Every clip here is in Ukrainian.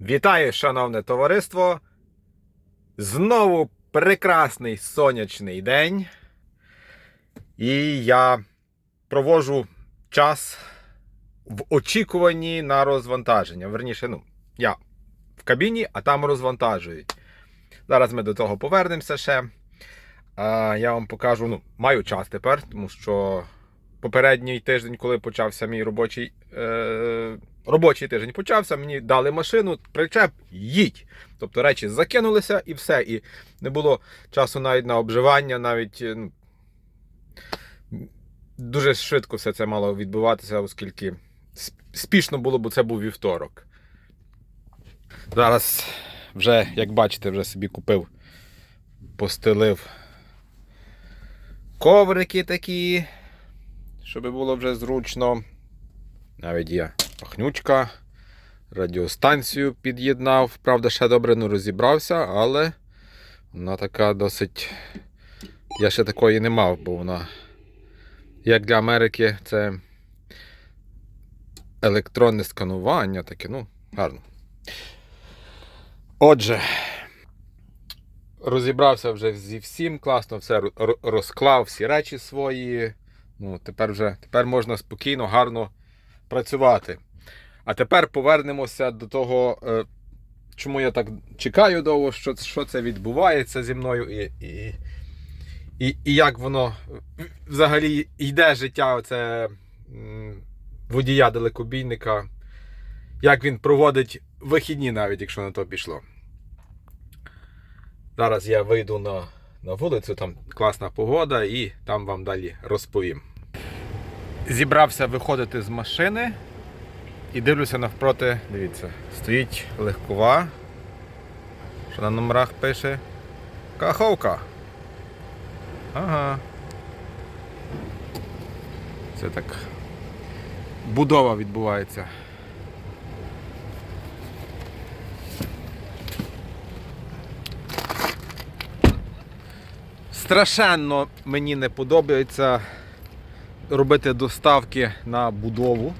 Вітаю, шановне товариство! Знову прекрасний сонячний день. І я проводжу час в очікуванні на розвантаження. Верніше, ну, я в кабіні, а там розвантажують. Зараз ми до того повернемося ще. А, я вам покажу, ну, маю час тепер, тому що попередній тиждень, коли почався мій робочий, е, робочий тиждень почався, мені дали машину, причеп, їдь. Тобто речі закинулися і все. І не було часу навіть на обживання, навіть ну, дуже швидко все це мало відбуватися, оскільки спішно було, бо це був вівторок. Зараз вже, як бачите, вже собі купив, постелив коврики такі, щоб було вже зручно. Навіть є пахнючка. Радіостанцію під'єднав. Правда, ще добре не розібрався, але вона така досить. Я ще такої не мав, бо вона, як для Америки, це електронне сканування таке, ну, гарно. Отже, розібрався вже зі всім, класно все ро- ро- розклав всі речі свої. Ну, тепер вже тепер можна спокійно, гарно працювати. А тепер повернемося до того, е, чому я так чекаю довго, що, що це відбувається зі мною, і, і, і, і як воно взагалі йде життя оце, водія далекобійника, як він проводить вихідні, навіть якщо на то пішло. Зараз я вийду на, на вулицю, там класна погода, і там вам далі розповім. Зібрався виходити з машини і дивлюся навпроти. Дивіться, стоїть легкова. Що на номерах пише? Каховка. Ага. Це так. Будова відбувається. Страшенно мені не подобається робити доставки на будову,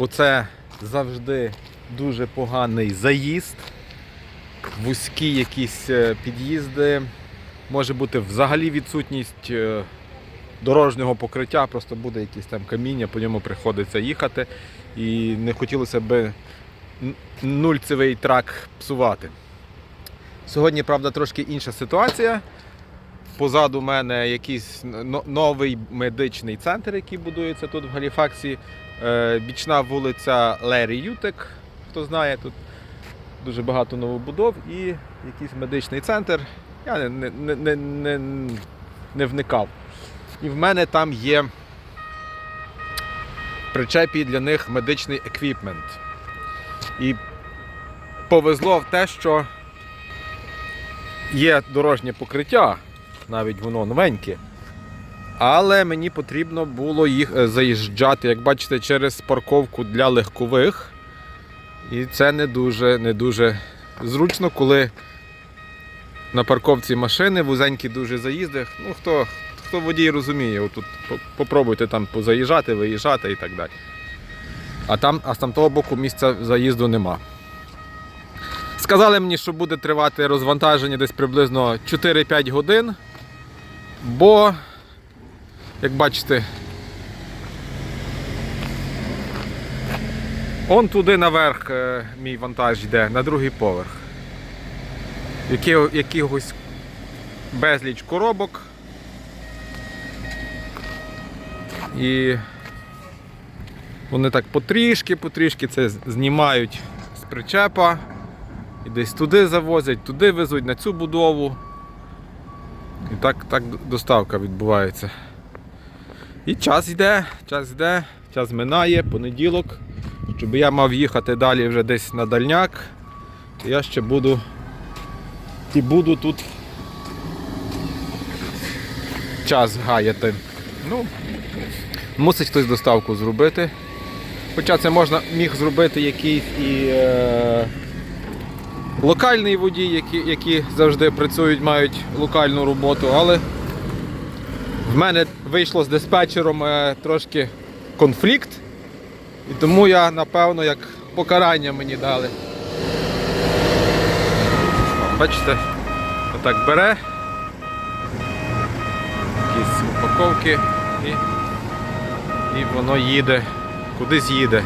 бо це завжди дуже поганий заїзд, вузькі якісь е, під'їзди, може бути взагалі відсутність е, дорожнього покриття, просто буде якесь там каміння, по ньому приходиться їхати. І не хотілося би нульцевий трак псувати. Сьогодні, правда, трошки інша ситуація. Позаду мене якийсь новий медичний центр, який будується тут в Галіфаксі. Е, Бічна вулиця Лері Ютек. Хто знає, тут дуже багато новобудов і якийсь медичний центр. Я не, не, не, не, не, вникав. І в мене там є причепі для них медичний еквіпмент. І повезло в те, що є дорожнє покриття, навіть воно новеньке. Але мені потрібно було їх е, заїжджати, як бачите, через парковку для легкових. І це не дуже, не дуже зручно, коли на парковці машини вузенькі дуже заїзди. Ну, хто, хто водій розуміє, отут по- попробуйте там позаїжджати, виїжджати і так далі. А там, а з там того боку місця заїзду нема. Сказали мені, що буде тривати розвантаження десь приблизно 4-5 годин. Бо, як бачите, он туди наверх е, мій вантаж йде, на другий поверх. Якихось безліч коробок. І вони так потрішки, потрішки це знімають з причепа. І десь туди завозять, туди везуть на цю будову. І так, так доставка відбувається. І час йде, час йде, час минає, понеділок. Щоб я мав їхати далі вже десь на дальняк, то я ще буду і буду тут час гаяти. Ну, мусить хтось доставку зробити. Хоча це можна міг зробити якийсь і е, локальний водій, які, які завжди працюють, мають локальну роботу, але в мене вийшло з диспетчером е, трошки конфлікт. І тому я, напевно, як покарання мені дали. Бачите, отак бере. Якісь упаковки і, і воно їде. Кудись їде.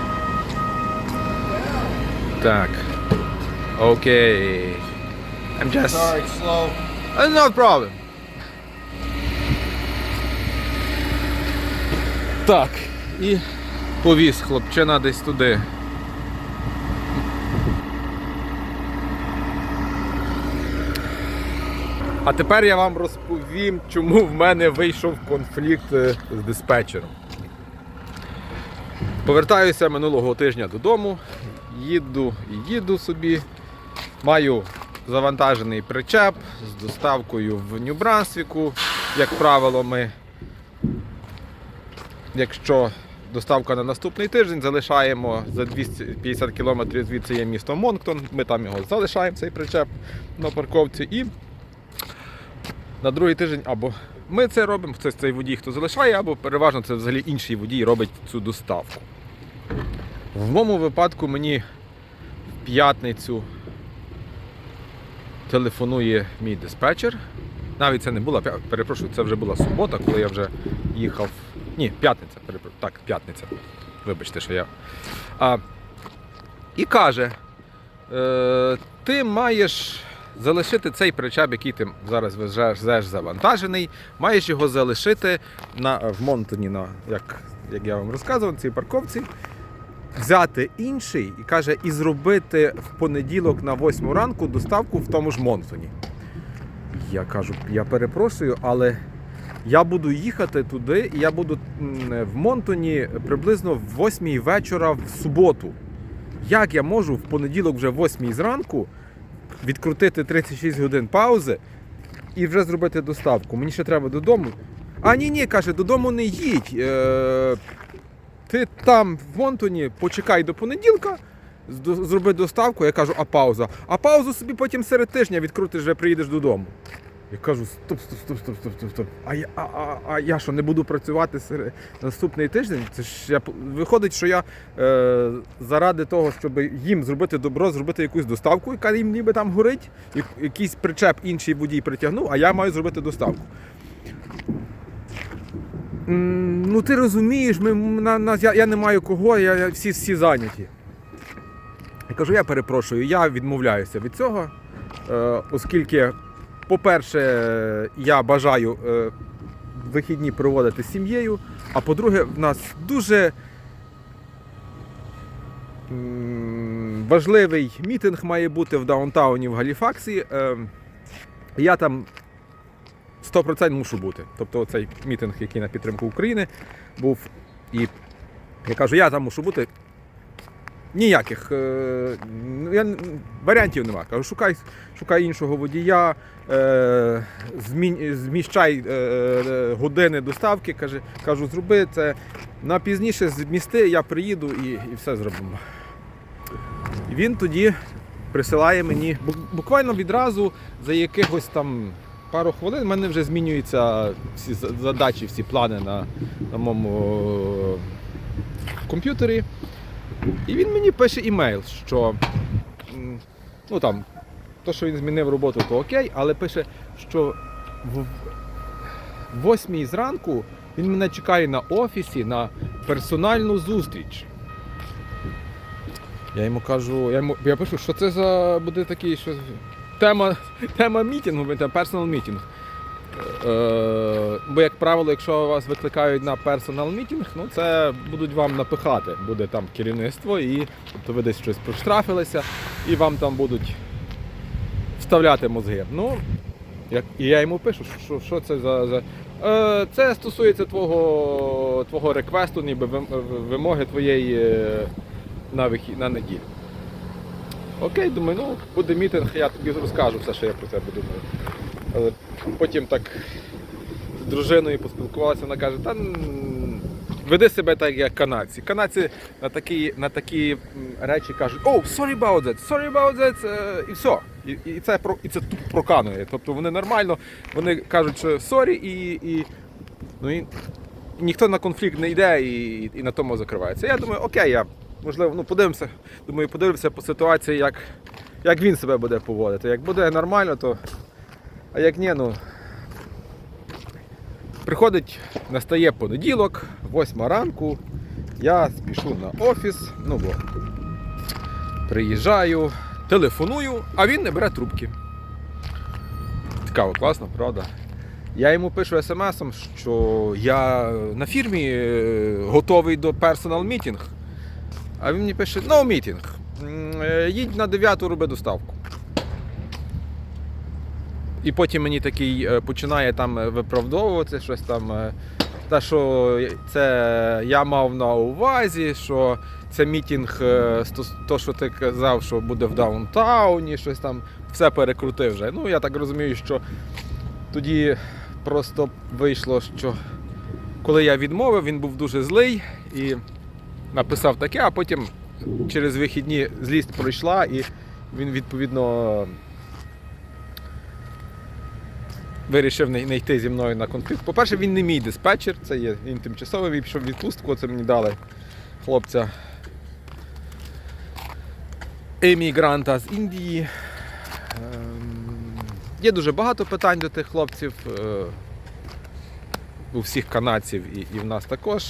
Так. Окей. I'm just... Sorry, slow. Uh, No problem. Так, і повіз хлопчина десь туди. А тепер я вам розповім, чому в мене вийшов конфлікт е, з диспетчером. Повертаюся минулого тижня додому, їду і їду собі. Маю завантажений причеп з доставкою в Нью-Брансвіку. Як правило, ми, якщо доставка на наступний тиждень, залишаємо за 250 км звідси є місто Монктон. Ми там його залишаємо, цей причеп на парковці. І на другий тиждень або ми це робимо, це цей водій, хто залишає, або переважно це взагалі інший водій робить цю доставку. В моєму випадку мені в п'ятницю телефонує мій диспетчер. Навіть це не була, перепрошую, це вже була субота, коли я вже їхав. Ні, п'ятниця, так, п'ятниця. Вибачте, що я. А, і каже: е, ти маєш залишити цей причеп, який ти зараз везеш завантажений, маєш його залишити на, в Монтоні, на, як, як я вам розказував, на цій парковці взяти інший і каже, і зробити в понеділок на 8 ранку доставку в тому ж Монтоні. Я кажу, я перепрошую, але я буду їхати туди, і я буду в Монтоні приблизно в 8 вечора в суботу. Як я можу в понеділок вже в 8 зранку відкрутити 36 годин паузи і вже зробити доставку? Мені ще треба додому. А ні, ні, каже, додому не їдь. Е, ти там в Монтоні почекай до понеділка, зроби доставку, я кажу, а пауза. А паузу собі потім серед тижня відкрутиш, вже приїдеш додому. Я кажу, стоп, стоп, стоп, стоп, стоп, стоп, стоп. А я, а, а, а я що, не буду працювати наступний тиждень? Це ж я виходить, що я е, заради того, щоб їм зробити добро, зробити якусь доставку, яка їм ніби там горить, як- якийсь причеп інший водій притягнув, а я маю зробити доставку. Ну ти розумієш, ми, на, на, я, я не маю кого, я, я, всі, всі зайняті. Я кажу, я перепрошую, я відмовляюся від цього, е, оскільки, по-перше, я бажаю е, вихідні проводити з сім'єю, а по-друге, в нас дуже важливий мітинг має бути в даунтауні в Галіфаксі. Е, я там 100% мушу бути. Тобто оцей мітинг, який на підтримку України був. І я кажу, я там мушу бути. Ніяких е, я, варіантів нема. Кажу, шукай, шукай іншого водія, е, зміщай е, е, години доставки. Каже, кажу, зроби це на пізніше змісти, я приїду і, і все зробимо. Він тоді присилає мені буквально відразу за якихось там пару хвилин в мене вже змінюються всі задачі, всі плани на, на моєму е, комп'ютері. І він мені пише імейл, що ну там, то, що він змінив роботу, то окей, але пише, що в восьмій зранку він мене чекає на офісі на персональну зустріч. Я йому кажу, я, йому, я пишу, що це за буде такий, що тема, тема мітингу, це персонал мітинг. Е, бо, як правило, якщо вас викликають на персонал мітинг, ну це будуть вам напихати. Буде там керівництво, і тобто ви десь щось проштрафилися, і вам там будуть вставляти мозги. Ну, як, і я йому пишу, що, що це за. за... Е, це стосується твого, твого реквесту, ніби вимоги твоєї е, на, вихі- на неділю. Окей, думаю, ну буде мітинг, я тобі розкажу все, що я про тебе думаю. Але потім так з дружиною поспілкувалася, вона каже, та веди себе так, як канадці. Канадці на такі, на такі речі кажуть, о, sorry about that, sorry about that, е, і все. І, і, це, і це тупо проканує. Тобто вони нормально, вони кажуть, що sorry, і, і, ну, і ніхто на конфлікт не йде і, і на тому закривається. Я думаю, окей, я можливо, ну подивимося. Думаю, подивимося по ситуації, як, як він себе буде поводити. Як буде нормально, то. А як ні, ну. Приходить, настає понеділок, 8 ранку. Я спішу на офіс, ну бо приїжджаю, телефоную, а він не бере трубки. Цікаво, класно, правда? Я йому пишу смс, що я на фірмі е, готовий до персонал мітінг. А він мені пише: no meeting. М, е, Їдь на 9 роби доставку. І потім мені такий е, починає там е, виправдовувати щось там. е, Та що це я мав на увазі, що це мітінг, то, що ти казав, що буде в даунтауні, щось там, все перекрутив вже. Ну, я так розумію, що тоді просто вийшло, що коли я відмовив, він був дуже злий і написав таке, а потім через вихідні злість пройшла і він відповідно вирішив не, йти зі мною на конфлікт. По-перше, він не мій диспетчер, це є він тимчасовий, він пішов відпустку, це мені дали хлопця емігранта з Індії. Ем, Є дуже багато питань до тих хлопців. е, У всіх канадців і, і в нас також.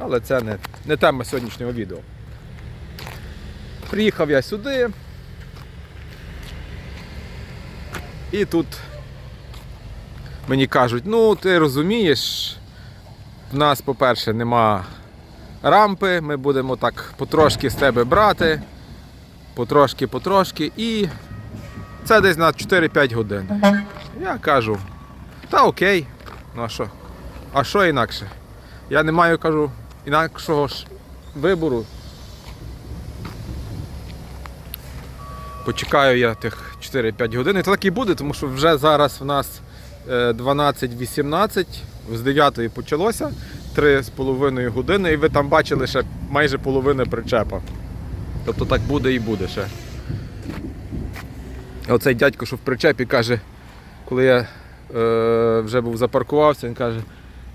Але це не, не тема сьогоднішнього відео. Приїхав я сюди. І тут мені кажуть, ну ти розумієш, в нас, по-перше, нема рампи, ми будемо так потрошки з тебе брати, потрошки, потрошки, і це десь на 4-5 годин. Я кажу, та окей, ну а що? А що інакше? Я не маю, кажу, інакшого ж вибору. Почекаю я тих 4-5 годин. І то так і буде, тому що вже зараз в нас 12.18, з 9 почалося 3,5 години, і ви там бачили ще майже половини причепа. Тобто так буде і буде ще. Оцей дядько, що в причепі каже, коли я е, вже був запаркувався, він каже,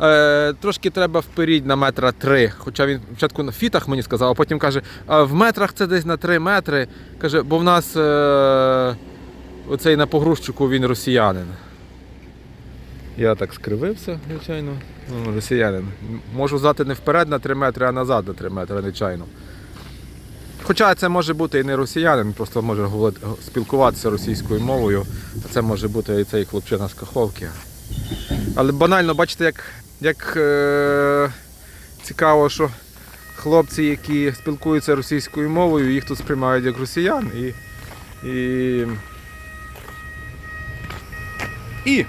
е, трошки треба вперед на метра три. Хоча він спочатку на фітах мені сказав, а потім каже, а в метрах це десь на 3 метри. Каже, бо в нас е, оцей на погрузчику він росіянин. Я так скривився, звичайно. Ну, росіянин. Можу здати не вперед на 3 метри, а назад на 3 метри, звичайно. Хоча це може бути і не росіянин, просто може спілкуватися російською мовою, а це може бути і цей хлопчина з Каховки. Але банально, бачите, як, як е, цікаво, що хлопці, які спілкуються російською мовою, їх тут сприймають як росіян. І, і, і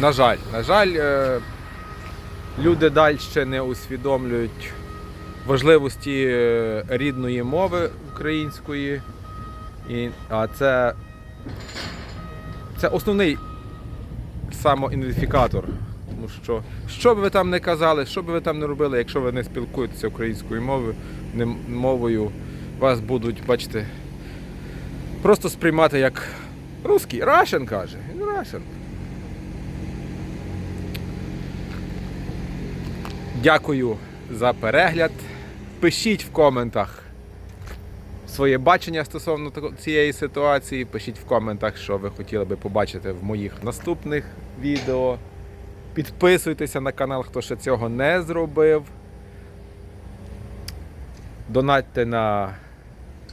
на жаль, на жаль, е, люди далі ще не усвідомлюють важливості е, рідної мови української. І, а це, це основний самоідентифікатор. Тому що, що би ви там не казали, що би ви там не робили, якщо ви не спілкуєтеся українською мовою, не мовою, вас будуть, бачите, просто сприймати як русський. Russian каже. Він Russian. Дякую за перегляд. Пишіть в коментах своє бачення стосовно цієї ситуації. Пишіть в коментах, що ви хотіли би побачити в моїх наступних відео. Підписуйтеся на канал, хто ще цього не зробив. Донатьте на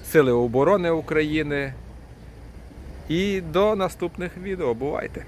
Сили оборони України. І до наступних відео. Бувайте!